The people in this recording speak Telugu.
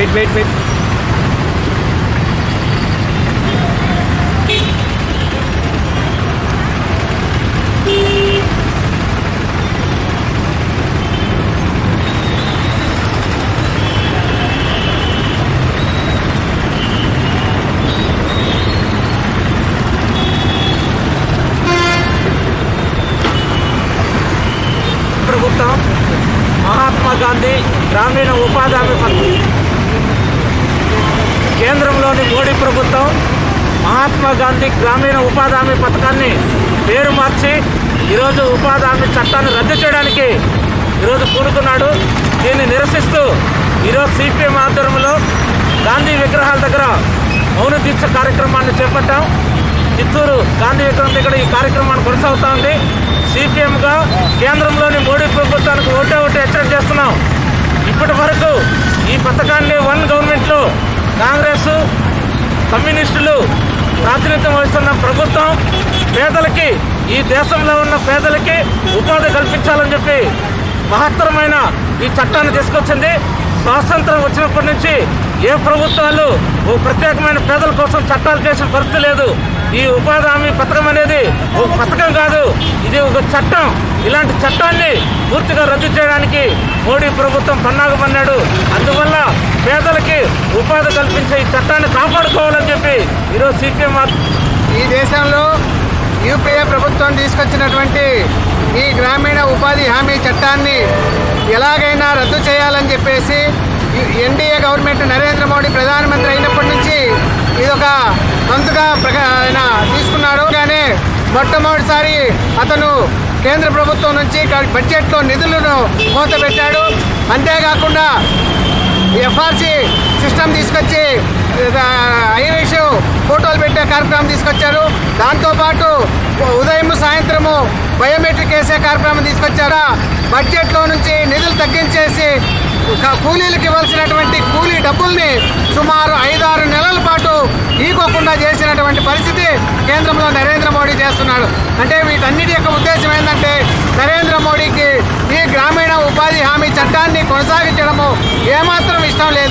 వెయిట్ వెయిట్ వెయిట్ ప్రభుత్వం మహాత్మా గాంధీ గ్రామీణ ఉపాధి హామీ పథకం కేంద్రంలోని మోడీ ప్రభుత్వం మహాత్మా గాంధీ గ్రామీణ ఉపాధి హామీ పథకాన్ని పేరు మార్చి ఈరోజు ఉపాధి హామీ చట్టాన్ని రద్దు చేయడానికి ఈరోజు కూడుకున్నాడు దీన్ని నిరసిస్తూ ఈరోజు సిపిఎం ఆధ్వర్యంలో గాంధీ విగ్రహాల దగ్గర మౌన దీక్ష కార్యక్రమాన్ని చేపట్టాం. చిత్తూరు గాంధీ విగ్రహం దగ్గర ఈ కార్యక్రమాన్ని కొనసాగుతూ ఉంది. సిపిఎంగా కేంద్రంలోని మోడీ ప్రభుత్వానికి ఓటే ఓటే హెచ్చరిక చేస్తున్నాం. ఇప్పటి వరకు ఈ పథకాన్ని వన్ గవర్నమెంట్లో కాంగ్రెస్ కమ్యూనిస్టులు ప్రాతినిధ్యం వహిస్తున్న ప్రభుత్వం పేదలకి ఈ దేశంలో ఉన్న పేదలకి ఉపాధి కల్పించాలని చెప్పి మహత్తరమైన ఈ చట్టాన్ని తీసుకొచ్చింది. స్వాతంత్రం వచ్చినప్పటి నుంచి ఏ ప్రభుత్వాలు ఓ ప్రత్యేకమైన పేదల కోసం చట్టాలు చేసిన పరిస్థితి లేదు. ఈ ఉపాధి హామీ పథకం అనేది ఒక పథకం కాదు. ఇది ఒక చట్టం. ఇలాంటి చట్టాన్ని పూర్తిగా రద్దు చేయడానికి మోడీ ప్రభుత్వం పన్నాగమన్నాడు అందువల్ల పేదలకి ఉపాధి కల్పించే ఈ చట్టాన్ని కాపాడుకోవాలని చెప్పి ఈరోజు సిపిఎం ఈ దేశంలో యూపీఏ ప్రభుత్వం తీసుకొచ్చినటువంటి ఈ గ్రామీణ ఉపాధి హామీ చట్టాన్ని ఎలాగైనా రద్దు చేయాలని చెప్పేసి ఎన్డీఏ గవర్నమెంట్ నరేంద్ర మోడీ ప్రధానమంత్రి అయినప్పటి నుంచి ఇదొక వంతుగా ప్రక- ఆయన తీసుకున్నాడు. కానీ మొట్టమొదటిసారి అతను కేంద్ర ప్రభుత్వం నుంచి బడ్జెట్లో నిధులను మూతపెట్టాడు. అంతేకాకుండా ఎఫ్ఆర్సీ సిస్టమ్ తీసుకొచ్చి ఐరిష్ ఫోటోలు పెట్టే కార్యక్రమం తీసుకొచ్చారు. దాంతోపాటు ఉదయం సాయంత్రము బయోమెట్రిక్ వేసే కార్యక్రమం తీసుకొచ్చారా. బడ్జెట్లో నుంచి నిధులు తగ్గించేసి కూలీలకు ఇవ్వాల్సినటువంటి కూలీ డబ్బుల్ని సుమారు ఐదారు నెలల పాటు ఈకోకుండా చేసినటువంటి పరిస్థితి కేంద్రంలో నరేంద్ర మోడీ చేస్తున్నాడు. అంటే వీటన్నిటి యొక్క ఉద్దేశం ఏంటంటే నరేంద్ర మోడీకి ఈ గ్రామీణ ఉపాధి హామీ చట్టాన్ని కొనసాగించడము ఏమాత్రం ఇష్టం లేదు